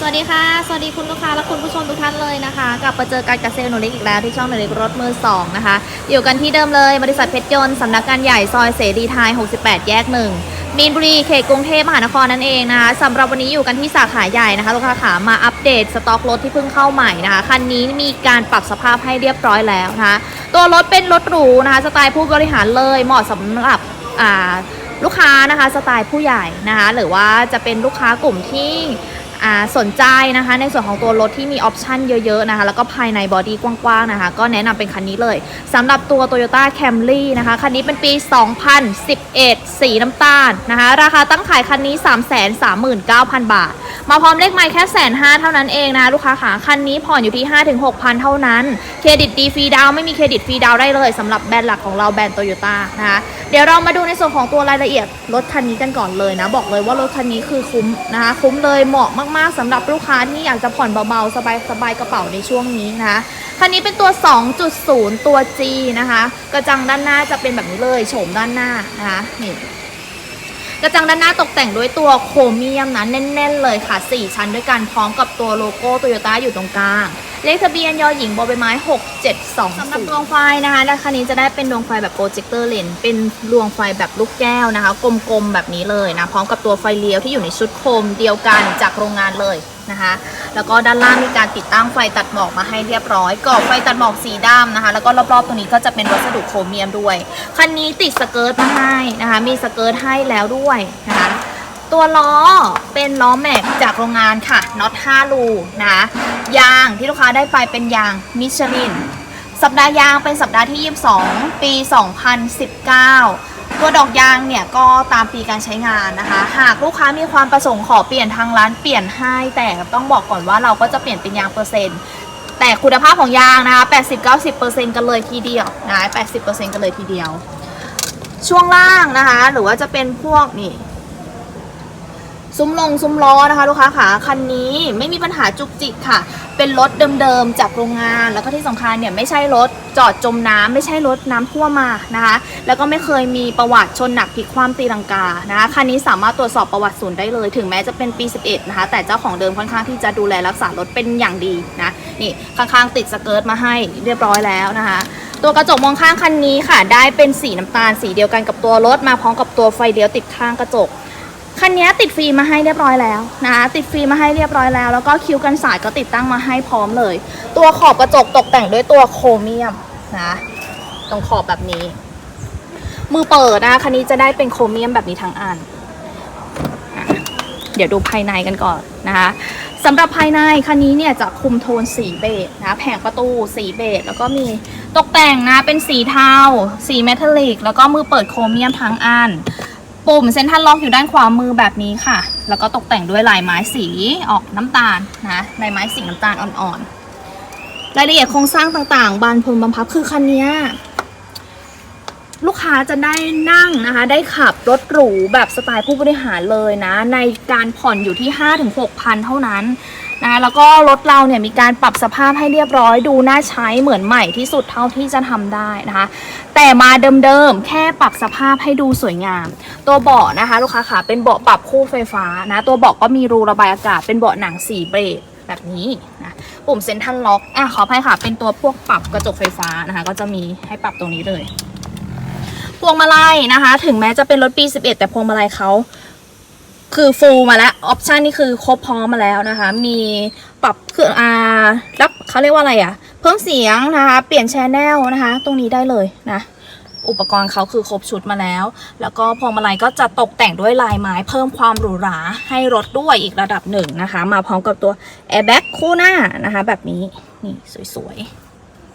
สวัสดีค่ะ สวัสดีคุณลูกค้าและคุณผู้ชมทุกท่านเลยนะคะ กลับมาเจอกันกับเซลล์หนูเล็กอีกแล้วที่ช่องหนูเล็กรถมือสองนะคะ อยู่กันที่เดิมเลยบริษัทเพชรยนต์สำนักงานใหญ่ซอยเสรีไทย 68 แยกหนึ่งมีนบุรีเขตกรุงเทพมหานครนั่นเองนะคะสำหรับวันนี้อยู่กันที่สาขาใหญ่นะคะ ลูกค้าขามาอัปเดตสต็อกรถที่เพิ่งเข้าใหม่นะคะ คันนี้มีการปรับสภาพให้เรียบร้อยแล้วนะคะ ตัวรถเป็นรถหรูนะคะสไตล์ผู้บริหารเลยเหมาะสำหรับอ่าลูกค้านะคะสไตล์ผู้ใหญ่นะคะหรือว่าจะเป็นลูกค้ากลุ่มที่ สนใจนะคะ ในส่วนของตัวรถที่มีออปชันเยอะๆนะคะ แล้วก็ภายในบอดี้กว้างๆนะคะ ก็แนะนำเป็นคันนี้เลยสำหรับตัว Toyota Camry นะคะ คันนี้เป็นปี 2011 สีน้ำตาลนะคะ ราคาตั้งขายคันนี้ 339,000 บาท มาพร้อมเลขไมล์แค่แสนห้าเท่านั้นเองนะลูกค้าขาคันนี้ผ่อนอยู่ที่ 5-6,000 เท่านั้น เครดิตดีฟรีดาวไม่มีเครดิตฟรีดาวได้เลยสำหรับแบรนด์หลักของเราแบรนด์โตโยต้านะคะเดี๋ยวเรามาดูในส่วนของตัวรายละเอียดรถคันนี้กันก่อนเลยนะบอกเลยว่ารถคันนี้คือคุ้มนะคะคุ้มเลยเหมาะมากๆสำหรับลูกค้าที่อยากจะผ่อนเบาๆ สบายๆกระเป๋าในช่วงนี้นะคะคันนี้เป็นตัว 2.0 ตัว G นะคะ กระจังด้านหน้าจะเป็นแบบนี้เลยโฉมด้านหน้านะคะนี่กระจังด้านหน้าตกแต่งด้วยตัวโครเมียมนะแน่น ๆ เลยค่ะ 4 ชั้นด้วยกันพร้อมกับตัวโลโก้โตโยต้าอยู่ตรงกลาง เลขทะเบียนยอหญิงบอใบไม้ 6720สำหรับดวงไฟนะคะและคันนี้จะได้เป็นดวงไฟแบบโปรเจคเตอร์เลนเป็นดวงไฟแบบลูกแก้วนะคะ กลมๆแบบนี้เลยนะ พร้อมกับตัวไฟเลี้ยวที่อยู่ในชุดโคมเดียวกันจากโรงงานเลยนะคะ แล้วก็ด้านล่างมีการติดตั้งไฟตัดหมอกมาให้เรียบร้อยกรอบไฟตัดหมอกสีดำนะคะ แล้วก็รอบๆตรงนี้ก็จะเป็นวัสดุโครเมียมด้วย คันนี้ติดสเกิร์ตมาให้นะคะ มีสเกิร์ตให้แล้วด้วยนะคะตัวล้อเป็นล้อแม็กจากโรงงานค่ะน็อต5รูนะ ยางที่ลูกค้าได้ไปเป็นยางมิชลิน สัปดาห์ยางเป็นสัปดาห์ที่ 22 ปี 2019 ตัวดอกยางเนี่ยก็ตามปีการใช้งานนะคะ หากลูกค้ามีความประสงค์ขอเปลี่ยนทางร้านเปลี่ยนให้ แต่ต้องบอกก่อนว่าเราก็จะเปลี่ยนเป็นยางเปอร์เซ็นต์แต่คุณภาพของยางนะคะ 80-90%กันเลยทีเดียวนะ80%กันเลยทีเดียว ช่วงล่างนะคะ หรือว่าจะเป็นพวกนี่ ซุ้มลงซุ้มล้อนะคะลูกค้าขาคันนี้ไม่มีปัญหาจุกจิกค่ะ เป็นรถเดิมๆจากโรงงาน แล้วก็ที่สำคัญเนี่ยไม่ใช่รถจอดจมน้ำไม่ใช่รถน้ำท่วมมานะคะ แล้วก็ไม่เคยมีประวัติชนหนักพลิกคว่ำตีลังกานะคะคันนี้สามารถตรวจสอบประวัติศูนย์ได้เลย ถึงแม้จะเป็นปี 11 นะคะ แต่เจ้าของเดิมค่อนข้างที่จะดูแลรักษารถเป็นอย่างดีนะนี่ข้างๆติดสเกิร์ตมาให้เรียบร้อยแล้วนะคะตัวกระจกมองข้างคันนี้ค่ะ ได้เป็นสีน้ำตาลสีเดียวกันกับตัวรถมาพร้อมกับตัวไฟเลี้ยวติดข้างกระจก คันนี้ติดฟิล์มมาให้เรียบร้อยแล้วนะคะติดฟิล์มมาให้เรียบร้อยแล้ว แล้วก็คิ้วกันสายก็ติดตั้งมาให้พร้อมเลย ตัวขอบกระจกตกแต่งด้วยตัวโครเมียมนะตรงขอบแบบนี้ มือเปิดนะคันนี้จะได้เป็นโครเมียมแบบนี้ทั้งอันเดี๋ยวดูภายในกันก่อนนะคะสำหรับภายในคันนี้เนี่ยจะคุมโทนสีเบจนะแผงประตูสีเบจแล้วก็มีตกแต่งนะเป็นสีเทาสีเมทัลลิกแล้วก็มือเปิดโครเมียมทั้งอัน ปุ่มเซ็นทรัลล็อกอยู่ด้านขวามือแบบนี้ค่ะ แล้วก็ตกแต่งด้วยลายไม้สีออกน้ำตาลนะลายไม้สีน้ำตาลอ่อนๆรายละเอียดโครงสร้างต่างๆ บานพรมบำพับคือคันนี้ ลูกค้าจะได้นั่งนะคะ ได้ขับรถหรูแบบสไตล์ผู้บริหารเลยนะ ในการผ่อนอยู่ที่ 5-6พันเท่านั้นนะแล้วก็รถเราเนี่ยมีการปรับสภาพให้เรียบร้อยดูน่าใช้เหมือนใหม่ที่สุดเท่าที่จะทำได้นะคะ แต่มาเดิมๆแค่ปรับสภาพให้ดูสวยงาม ตัวเบาะนะคะ ลูกค้าขาเป็นเบาะปรับคู่ไฟฟ้านะตัวเบาะก็มีรูระบายอากาศเป็นเบาะหนังสีเบรกแบบนี้นะปุ่มเซ็นทรัลล็อกอะขออภัยค่ะเป็นตัวพวกปรับกระจกไฟฟ้านะคะ ก็จะมีให้ปรับตรงนี้เลย พวงมาลัยนะคะ ถึงแม้จะเป็นรถปี 11 แต่พวงมาลัยเขาคือฟูลมาแล้วออปชันนี่คือครบพร้อมมาแล้วนะคะ มีปรับเครื่องอ่ารับเขาเรียกว่าอะไรอะ่ะ เพิ่มเสียงนะคะ เปลี่ยนแชนแนลนะคะ ตรงนี้ได้เลยนะ อุปกรณ์เขาคือครบชุดมาแล้ว แล้วก็พวงมาลัยก็จะตกแต่งด้วยลายไม้ เพิ่มความหรูหราให้รถด้วยอีกระดับหนึ่งนะคะ มาพร้อมกับตัวแอร์แบ็กคู่หน้านะคะ แบบนี้นี่สวย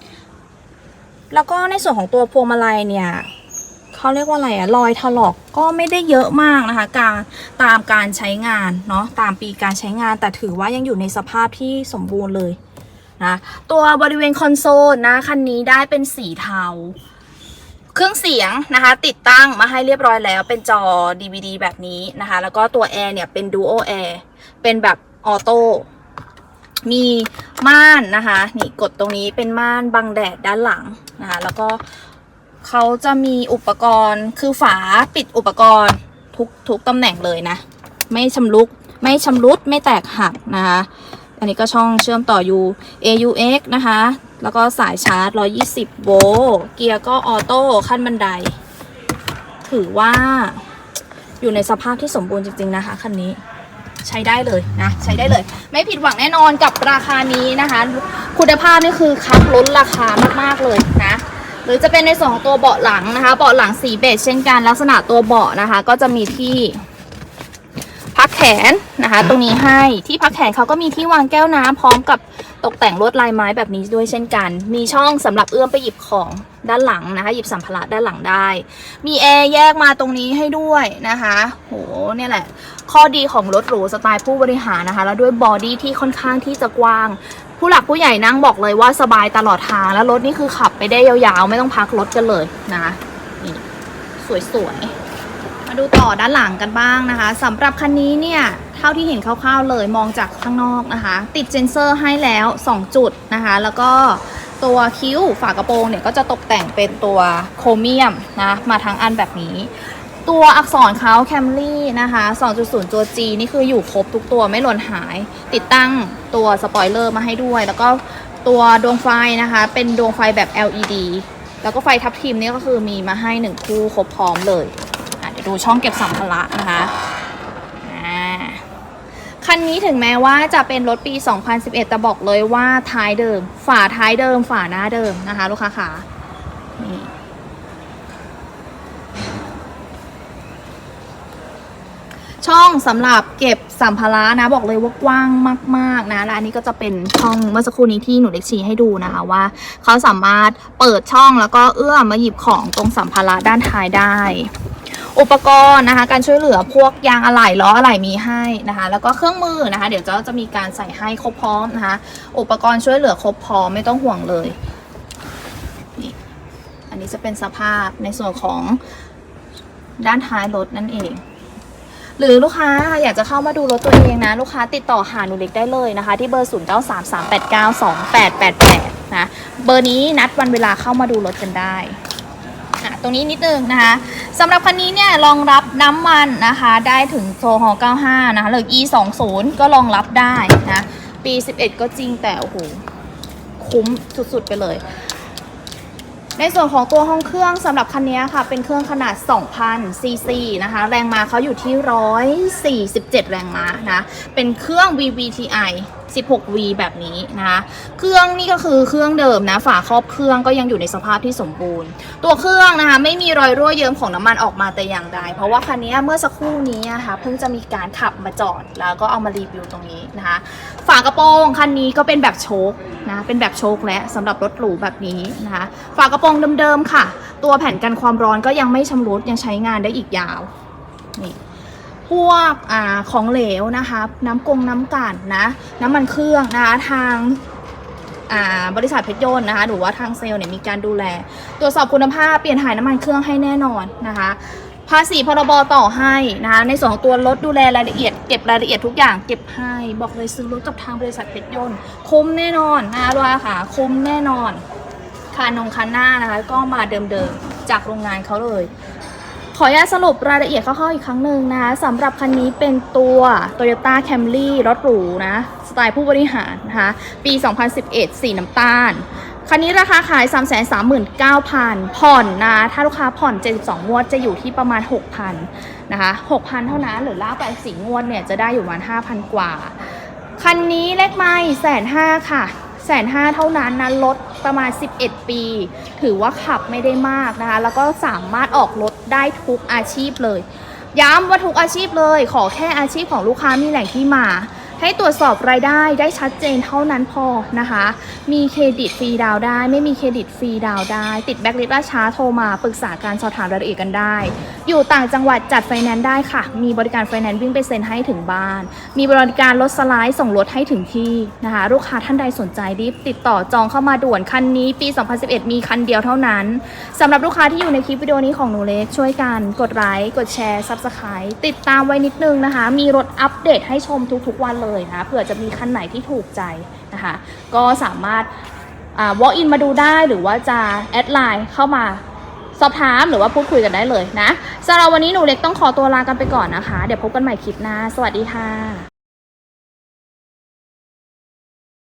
ๆแล้วก็ในส่วนของตัวพวงมาลัยเนี่ย เขาเรียกว่าอะไรอะรอยถลอกก็ไม่ได้เยอะมากนะคะการตามการใช้งานเนาะตามปีการใช้งาน แต่ถือว่ายังอยู่ในสภาพที่สมบูรณ์เลยนะตัวบริเวณคอนโซลนะคันนี้ได้เป็นสีเทาเครื่องเสียงนะคะ ติดตั้งมาให้เรียบร้อยแล้วเป็นจอ DVD แบบนี้นะคะ แล้วก็ตัวแอร์เนี่ยเป็น Duo Air เป็นแบบออโต้มีม่านนะคะ นี่กดตรงนี้เป็นม่านบังแดดด้านหลังนะคะ แล้วก็ เขาจะมีอุปกรณ์คือฝาปิดอุปกรณ์ทุกทุกตำแหน่งเลยนะ ไม่ชำรุกไม่ชำรุดไม่แตกหักนะคะ อันนี้ก็ช่องเชื่อมต่อ U AUX นะคะ แล้วก็สายชาร์จ 120 โวลต์เกียร์ก็ออโต้ขั้นบันได ถือว่าอยู่ในสภาพที่สมบูรณ์จริง ๆ นะคะคันนี้ใช้ได้เลยนะ ใช้ได้เลย ไม่ผิดหวังแน่นอนกับราคานี้นะคะ คุณภาพนี่คือคับล้นราคามากๆเลยนะ หรือจะเป็นในส่วนของตัวเบาะหลังนะคะ เบาะหลังสีเบจเช่นกันลักษณะตัวเบาะนะคะ ก็จะมีที่พักแขนนะคะ ตรงนี้ให้ที่พักแขนเขาก็มีที่วางแก้วน้ำพร้อมกับตกแต่งลวดลายไม้แบบนี้ด้วยเช่นกัน มีช่องสำหรับเอื้อมไปหยิบของด้านหลังนะคะ หยิบสัมภาระด้านหลังได้ มีแอร์แยกมาตรงนี้ให้ด้วยนะคะ โหเนี่ยแหละ ข้อดีของรถหรูสไตล์ผู้บริหารนะคะ แล้วด้วยบอดี้ที่ค่อนข้างที่จะกว้าง ผู้หลักผู้ใหญ่นั่งบอกเลยว่าสบายตลอดทางแล้วรถนี่คือขับไปได้ยาวๆ ไม่ต้องพักรถกันเลยนะนี่สวยๆ มาดูต่อด้านหลังกันบ้างนะคะสำหรับคันนี้เนี่ยเท่าที่เห็นคร่าวๆเลยมองจากข้างนอกนะคะ ติดเจนเซอร์ให้แล้ว 2 จุดนะคะ แล้วก็ตัวคิ้วฝากระโปรงเนี่ยก็จะตกแต่งเป็นตัวโครเมียมนะมาทั้งอันแบบนี้ ตัวอักษรเขาแคมรี่นะคะ 2.0 ตัว G นี่คืออยู่ครบทุกตัวไม่หล่นหาย ติดตั้งตัวสปอยเลอร์มาให้ด้วย แล้วก็ตัวดวงไฟนะคะ เป็นดวงไฟแบบ LED แล้วก็ไฟทับทิมนี่ก็คือมีมาให้หนึ่งคู่ครบพร้อมเลยเดี๋ยวดูช่องเก็บสัมภาระนะคะคันนี้ถึงแม้ว่าจะเป็นรถปี 2011 แต่บอกเลยว่าท้ายเดิม ฝาท้ายเดิม ฝาหน้าเดิมนะคะ ลูกค้าขานี่ ช่องสำหรับเก็บสัมภาระนะบอกเลยว่ากว้างมาก ๆนะและอันนี้ก็จะเป็นช่องเมื่อสักครู่นี้ที่หนูเล็กชี้ให้ดูนะคะว่าเขาสามารถเปิดช่องแล้วก็เอื้อมมาหยิบของตรงสัมภาระด้านท้ายได้ อุปกรณ์นะคะการช่วยเหลือพวกยางอะไหล่ล้ออะไหล่มีให้นะคะ แล้วก็เครื่องมือนะคะ เดี๋ยวจะจะมีการใส่ให้ครบพร้อมนะคะ อุปกรณ์ช่วยเหลือครบพร้อมไม่ต้องห่วงเลยนี่อันนี้จะเป็นสภาพในส่วนของด้านท้ายรถนั่นเอง หรือลูกค้าอยากจะเข้ามาดูรถตัวเองนะ ลูกค้าติดต่อหาหนูเล็กได้เลยนะคะ ที่เบอร์ 0 9 3 3 8 9 2 8 8 8 นะเบอร์นี้นัดวันเวลาเข้ามาดูรถกันได้ตรงนี้นิดนึงนะคะสำหรับคันนี้เนี่ยรองรับน้ำมันนะคะได้ถึงโซฮอ95 นะคะหรือ E 2 0ก็รองรับได้นะปี 11 ก็จริงแต่โอ้โหคุ้มสุดๆไปเลย ในส่วนของตัวห้องเครื่องสำหรับคันนี้ค่ะ เป็นเครื่องขนาด 2,000 ซีซีนะคะ แรงม้าเขาอยู่ที่ 147 แรงม้านะ เป็นเครื่อง VVTi 16V แบบนี้นะคะเครื่องนี่ก็คือเครื่องเดิมนะฝาครอบเครื่องก็ยังอยู่ในสภาพที่สมบูรณ์ ตัวเครื่องนะคะไม่มีรอยรั่วเยิ้มของน้ำมันออกมาแต่อย่างใด เพราะว่าคันนี้เมื่อสักครู่นี้นะคะเพิ่งจะมีการขับมาจอดแล้วก็เอามารีวิวตรงนี้นะคะฝากระโปรงคันนี้ก็เป็นแบบโชคนะเป็นแบบโชคและสำหรับรถหรูแบบนี้นะคะฝากระโปรงเดิมๆค่ะ ตัวแผ่นกันความร้อนก็ยังไม่ชำรุดยังใช้งานได้อีกยาวนี่ พวกอของเหลวนะคะ น้ำกงน้ำกันนะน้ำมันเครื่องนะคะทางบริษัทเพชรยนต์นะคะหรือว่าทางเซลล์เนี่ยมีการดูแล ตรวจสอบคุณภาพเปลี่ยนถ่ายน้ำมันเครื่องให้แน่นอนนะคะภาษีพรบต่อให้นะคะในส่วนของตัวรถดูแลรายละเอียดเก็บรายละเอียดทุกอย่างเก็บให้บอกเลยซื้อรถกับทางบริษัทเพชรยนต์คุ้มแน่นอนนะคะด้วยค่ะคุ้มแน่นอนคานงคันหน้านะคะก็มาเดิมๆจากโรงงานเขาเลย ขออนุญาตสรุปรายละเอียดคร่าวๆอีกครั้งหนึ่งนะคะสำหรับคันนี้เป็นตัว Toyota Camry รถหรูนะ สไตล์ผู้บริหารนะคะ ปี 2011 สีน้ำตาล คันนี้ราคาขาย 339,000 ผ่อนนะ ถ้าลูกค้าผ่อน 72 งวดจะอยู่ที่ประมาณ 6,000 นะคะ 6,000 เท่านั้น หรือลาไปสีงวดเนี่ยจะได้อยู่ประมาณ 5,000 กว่า คันนี้เลขไม่แสนห้าค่ะ แสนห้าเท่านั้นนะรถประมาณ 11 ปี ถือว่าขับไม่ได้มากนะคะ แล้วก็สามารถออกรถได้ทุกอาชีพเลย ย้ำว่าทุกอาชีพเลย ขอแค่อาชีพของลูกค้ามีแหล่งที่มา ให้ตรวจสอบรายได้ได้ชัดเจนเท่านั้นพอนะคะ มีเครดิตฟรีดาวได้ ไม่มีเครดิตฟรีดาวได้ ติดแบ็คลิสต์ล่าช้าโทรมาปรึกษาการสอบถามรายละเอียดกันได้ อยู่ต่างจังหวัดจัดไฟแนนซ์ได้ค่ะ มีบริการไฟแนนซ์วิ่งไปเซ็นให้ถึงบ้าน มีบริการรถสไลด์ส่งรถให้ถึงที่นะคะ ลูกค้าท่านใดสนใจรีบติดต่อจองเข้ามาด่วนคันนี้ปี 2011 มีคันเดียวเท่านั้นสำหรับลูกค้าที่อยู่ในคลิปวิดีโอนี้ของหนูเล็กช่วยกันกดไลค์กดแชร์ Subscribe ติดตามไว้นิดนึงนะคะ มีรถอัปเดตให้ชมทุกๆวันเลยนะเผื่อจะมีคันไหนที่ถูกใจนะคะก็สามารถอ่า walk in มาดูได้หรือว่าจะแอดไลน์เข้ามาสอบถามหรือว่าพูดคุยกันได้เลยนะสำหรับวันนี้หนูเล็กต้องขอตัวลากันไปก่อนนะคะ เดี๋ยวพบกันใหม่คลิปหน้า สวัสดีค่ะ